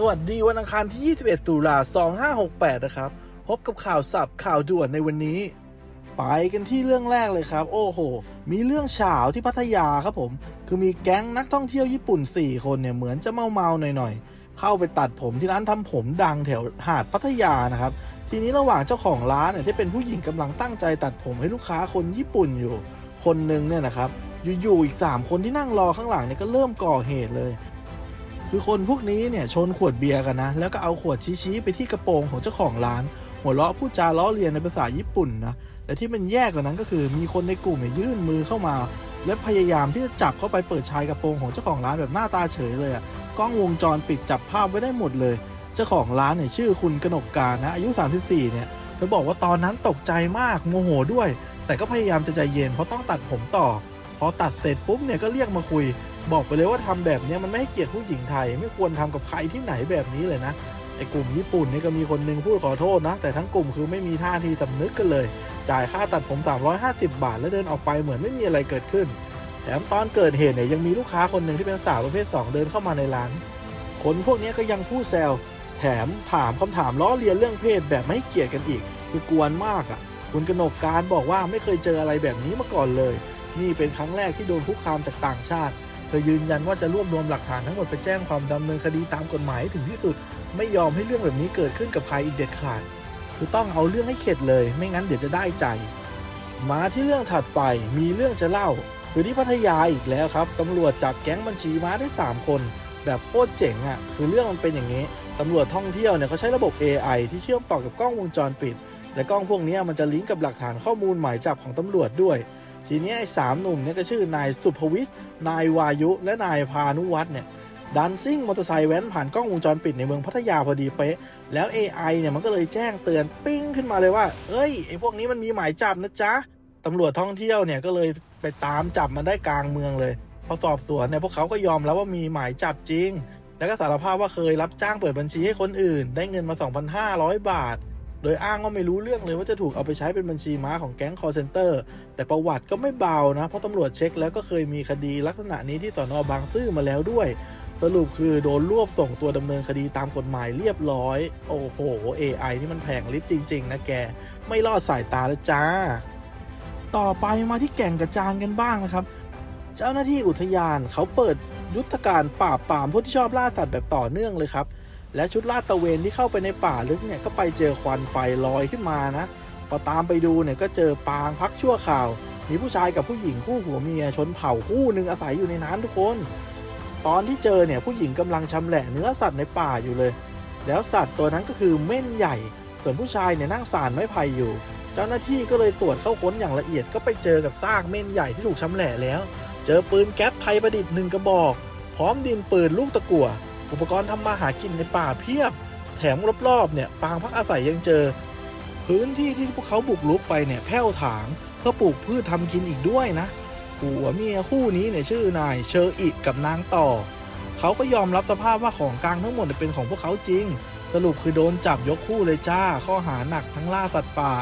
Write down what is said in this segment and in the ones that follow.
สวัสดีวันอังคารที่ 21 ตุลา 2568 นะครับ พบกับข่าวสับข่าวด่วนในวันนี้ ไปกันที่เรื่องแรกเลยครับ โอ้โห มีเรื่องเฉาวที่พัทยาครับผม คือมีแก๊งนักท่องเที่ยวญี่ปุ่น 4 คนเนี่ย เหมือนจะเมาเมาหน่อยๆ เข้าไปตัดผมที่ร้านทำผมดังแถวหาดพัทยานะครับ ทีนี้ระหว่างเจ้าของร้านเนี่ยที่เป็นผู้หญิงกำลังตั้งใจตัดผมให้ลูกค้าคนญี่ปุ่นอยู่ คนหนึ่งเนี่ยนะครับ อยู่ๆ อีก 3 คนที่นั่งรอข้างหลังเนี่ยก็เริ่มก่อเหตุเลย คือคนพวกนี้เนี่ยชนขวดเบียร์กันนะ แล้วก็เอาขวดชี้ๆไปที่กระโปรงของเจ้าของร้าน หัวเราะพูดจาล้อเลียนในภาษาญี่ปุ่นนะแต่ที่มันแย่กว่านั้นก็คือมีคนในกลุ่มเนี่ยยื่นมือเข้ามา และพยายามที่จะจับเข้าไปเปิดชายกระโปรงของเจ้าของร้านแบบหน้าตาเฉยเลยอะกล้องวงจรปิดจับภาพไว้ได้หมดเลย เจ้าของร้านเนี่ยชื่อคุณกนกการนะอายุ 34 เนี่ยเธอบอกว่าตอนนั้นตกใจมากโมโหด้วย แต่ก็พยายามจะใจเย็นเพราะต้องตัดผมต่อพอตัดเสร็จปุ๊บเนี่ยก็เรียกมาคุย บอกไปเลยว่าทำแบบนี้มันไม่ให้เกียรติผู้หญิงไทย ไม่ควรทำกับใครที่ไหนแบบนี้เลยนะไอ้กลุ่มญี่ปุ่นนี่ก็มีคนหนึงพูดขอโทษนะ แต่ทั้งกลุ่มคือไม่มีท่าทีสำนึกกันเลย จ่ายค่าตัดผม 350 บาท แล้วเดินออกไปเหมือนไม่มีอะไรเกิดขึ้น แถมตอนเกิดเหตุเนี่ยยังมีลูกค้าคนหนึ่งที่เป็นสาวประเภท 2 เดินเข้ามาในร้าน คนพวกนี้ก็ยังพูดแซวแถมถามคำถามล้อเลียนเรื่องเพศแบบไม่เกียรติกันอีกคือกวนมากอะ คุณกนกการบอกว่าไม่เคยเจออะไรแบบนี้มาก่อนเลย นี่เป็นครั้งแรกที่โดนคุกคามจากต่างชาติ เธอยืนยันว่าจะรวบรวมหลักฐานทั้งหมดไปแจ้งความดำเนินคดีตามกฎหมายถึงที่สุด ไม่ยอมให้เรื่องแบบนี้เกิดขึ้นกับใครอีกเด็ดขาดคือต้องเอาเรื่องให้เข็ดเลย ไม่งั้นเดี๋ยวจะได้ใจ มาที่เรื่องถัดไปมีเรื่องจะเล่าคือที่พัทยาอีกแล้วครับตำรวจจับแก๊งบัญชีม้าได้ 3 คน แบบโคตรเจ๋งอะ่ะคือเรื่องมันเป็นอย่างนี้ตำรวจท่องเที่ยวเนี่ยเขาใช้ระบบ AI ที่เชื่อมต่อกับกล้องวงจรปิด และกล้องพวกนี้มันจะลิงก์กับหลักฐานข้อมูลหมายจับของตำรวจด้วย ทีนี้ไอ้สามหนุ่มเนี่ยก็ชื่อนายสุภวิทย์นายวายุและนายพานุวัฒน์เนี่ยดันซิ่งมอเตอร์ไซค์แว้นผ่านกล้องวงจรปิดในเมืองพัทยาพอดีเป๊ะ แล้ว AI เนี่ยมันก็เลยแจ้งเตือนปิ้งขึ้นมาเลยว่า เอ้ยไอ้พวกนี้มันมีหมายจับนะจ๊ะตำรวจท่องเที่ยวเนี่ยก็เลยไปตามจับมันได้กลางเมืองเลย พอสอบสวนเนี่ยพวกเขาก็ยอมแล้วว่ามีหมายจับจริง แล้วก็สารภาพว่าเคยรับจ้างเปิดบัญชีให้คนอื่น ได้เงินมา 2,500 บาท โดยอ้างว่าไม่รู้เรื่องเลยว่าจะถูกเอาไปใช้เป็นบัญชีม้าของแก๊งคอร์เซนเตอร์ แต่ประวัติก็ไม่เบานะ เพราะตำรวจเช็คแล้วก็เคยมีคดีลักษณะนี้ที่สอนอบางซื่อมาแล้วด้วย สรุปคือโดนรวบส่งตัวดำเนินคดีตามกฎหมายเรียบร้อย โอ้โห AI นี่มันแผงลิ์จริง ๆ นะแก ไม่รอดสายตาแล้วจ้า ต่อไปมาที่แก่งกระจานกันบ้างนะครับ เจ้าหน้าที่อุทยานเขาเปิดยุทธการปราบปรามผู้ที่ชอบล่าสัตว์แบบต่อเนื่องเลยครับ และชุดลาดตระเวนที่เข้าไปในป่าลึกเนี่ยก็ไปเจอควันไฟลอยขึ้นมานะ พอตามไปดูเนี่ยก็เจอปางพักชั่วข่าว มีผู้ชายกับผู้หญิงคู่ผัวเมียชนเผ่าคู่หนึ่งอาศัยอยู่ในนั้นทุกคน ตอนที่เจอเนี่ยผู้หญิงกำลังชำแหละเนื้อสัตว์ในป่าอยู่เลย แล้วสัตว์ตัวนั้นก็คือเม่นใหญ่ ส่วนผู้ชายเนี่ยนั่งสานไม้ไผ่อยู่ เจ้าหน้าที่ก็เลยตรวจเข้าค้นอย่างละเอียดก็ไปเจอกับซากเม่นใหญ่ที่ถูกชำแหละแล้ว เจอปืนแก๊ปไทยประดิษฐ์หนึ่งกระบอก พร้อมดินปืนลูกตะกั่ว อุปกรณ์ทำมาหากินในป่าเพียบ แถมรอบๆเนี่ยปางพักอาศัยยังเจอ พื้นที่ที่พวกเขาบุกรุกไปเนี่ยแผ้วถางเพื่อปลูกพืชทำกินอีกด้วยนะผัวเมียคู่นี้เนี่ยชื่อนายเชออิกับนางต่อ เขาก็ยอมรับสภาพว่าของกลางทั้งหมดเป็นของพวกเขาจริง สรุปคือโดนจับยกคู่เลยจ้า ข้อหาหนักทั้งล่าสัตว์ป่า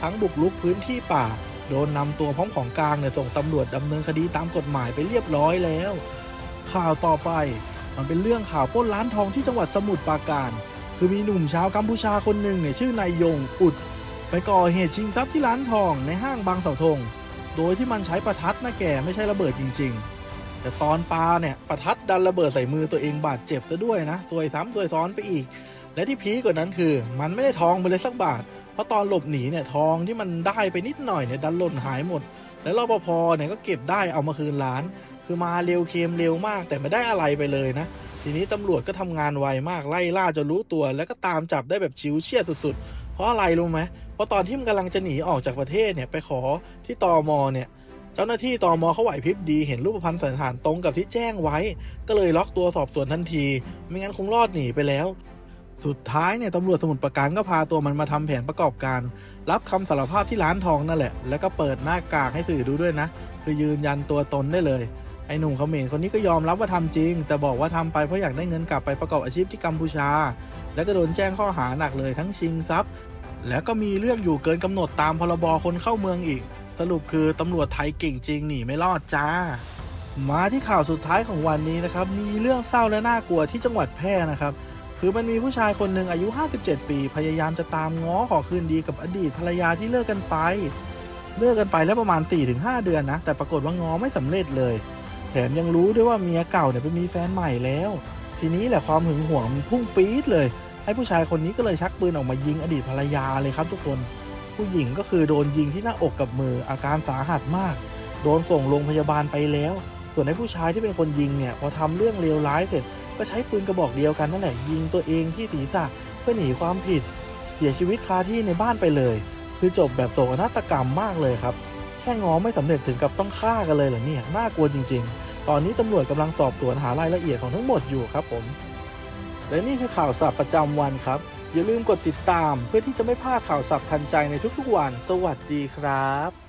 ทั้งบุกรุกพื้นที่ป่า โดนนำตัวพร้อมของกลางเนี่ยส่งตำรวจดำเนินคดีตามกฎหมายไปเรียบร้อยแล้ว ข่าวต่อไป มันเป็นเรื่องข่าวปล้นร้านทองที่จังหวัดสมุทรปราการ คือมีหนุ่มชาวกัมพูชาคนหนึ่งเนี่ยชื่อนายยงอุด ไปก่อเหตุชิงทรัพย์ที่ร้านทองในห้างบางเสาธง โดยที่มันใช้ประทัดนะแกไม่ใช่ระเบิดจริง ๆ แต่ตอนปาเนี่ยประทัดดันระเบิดใส่มือตัวเองบาดเจ็บซะด้วยนะซวยซ้ำซวยซ้อนไปอีก และที่พีกว่านั้นคือ มันไม่ได้ทองไปเลยสักบาท เพราะตอนหลบหนีเนี่ยทองที่มันได้ไปนิดหน่อยเนี่ยดันหล่นหายหมด และรปภเนี่ยก็เก็บได้เอามาคืนร้าน คือมาเร็วเคมเร็วมาก แต่ไม่ได้อะไรไปเลยนะ ทีนี้ตำรวจก็ทำงานไวมากไล่ล่าจนรู้ตัว แล้วก็ตามจับได้แบบชิวเชียสุดๆ เพราะอะไรรู้ไหมเพราะตอนที่มันกำลังจะหนีออกจากประเทศเนี่ยไปขอที่ตอมเนี่ยเจ้าหน้าที่ตอมเขาไหวพริบดีเห็นรูปพรรณสันฐานตรงกับที่แจ้งไว้ ก็เลยล็อกตัวสอบสวนทันที ไม่งั้นคงรอดหนีไปแล้ว สุดท้ายเนี่ยตำรวจสมุทรปราการก็พาตัวมันมาทำแผนประกอบการ รับคำสารภาพที่ร้านทองนั่นแหละ แล้วก็เปิดหน้ากากให้สื่อดูด้วยนะ คือยืนยันตัวตนได้เลย ไอ้หนุ่มเขมรคนนี้ก็ยอมรับว่าทำจริง แต่บอกว่าทำไปเพราะอยากได้เงินกลับไปประกอบอาชีพที่กัมพูชา แล้วก็โดนแจ้งข้อหาหนักเลยทั้งชิงทรัพย์ แล้วก็มีเรื่องอยู่เกินกำหนดตามพรบคนเข้าเมืองอีก สรุปคือตำรวจไทยเก่งจริงหนีไม่รอดจ้า มาที่ข่าวสุดท้ายของวันนี้นะครับมีเรื่องเศร้าและน่ากลัวที่จังหวัดแพร่นะครับคือมันมีผู้ชายคนหนึ่งอายุ 57 ปี พยายามจะตามง้อขอคืนดีกับอดีตภรรยาที่เลิกกันไป เลิกกันไปแล้วประมาณ 4-5 เดือนนะ แต่ปรากฏว่าง้อไม่สำเร็จเลย แถมยังรู้ด้วยว่าเมียเก่าเนี่ยไปมีแฟนใหม่แล้ว ทีนี้แหละความหึงหวงพุ่งปี๊ดเลย ให้ผู้ชายคนนี้ก็เลยชักปืนออกมายิงอดีตภรรยาเลยครับทุกคน ผู้หญิงก็คือโดนยิงที่หน้าอกกับมืออาการสาหัสมาก โดนส่งโรงพยาบาลไปแล้ว ส่วนไอ้ผู้ชายที่เป็นคนยิงเนี่ยพอทำเรื่องเลวร้ายเสร็จ ก็ใช้ปืนกระบอกเดียวกันนั่นแหละยิงตัวเองที่ศีรษะเพื่อหนีความผิด เสียชีวิตคาที่ในบ้านไปเลย คือจบแบบโศกนาฏกรรมมากเลยครับแค่ง้อไม่สำเร็จถึงกับต้องฆ่ากันเลยเหรอเนี่ยน่ากลัวจริง ๆ ตอนนี้ตำรวจกำลังสอบสวนหารายละเอียดของทั้งหมดอยู่ครับผม และนี่คือข่าวสับประจำวันครับ อย่าลืมกดติดตามเพื่อที่จะไม่พลาดข่าวสับทันใจในทุกๆวัน สวัสดีครับ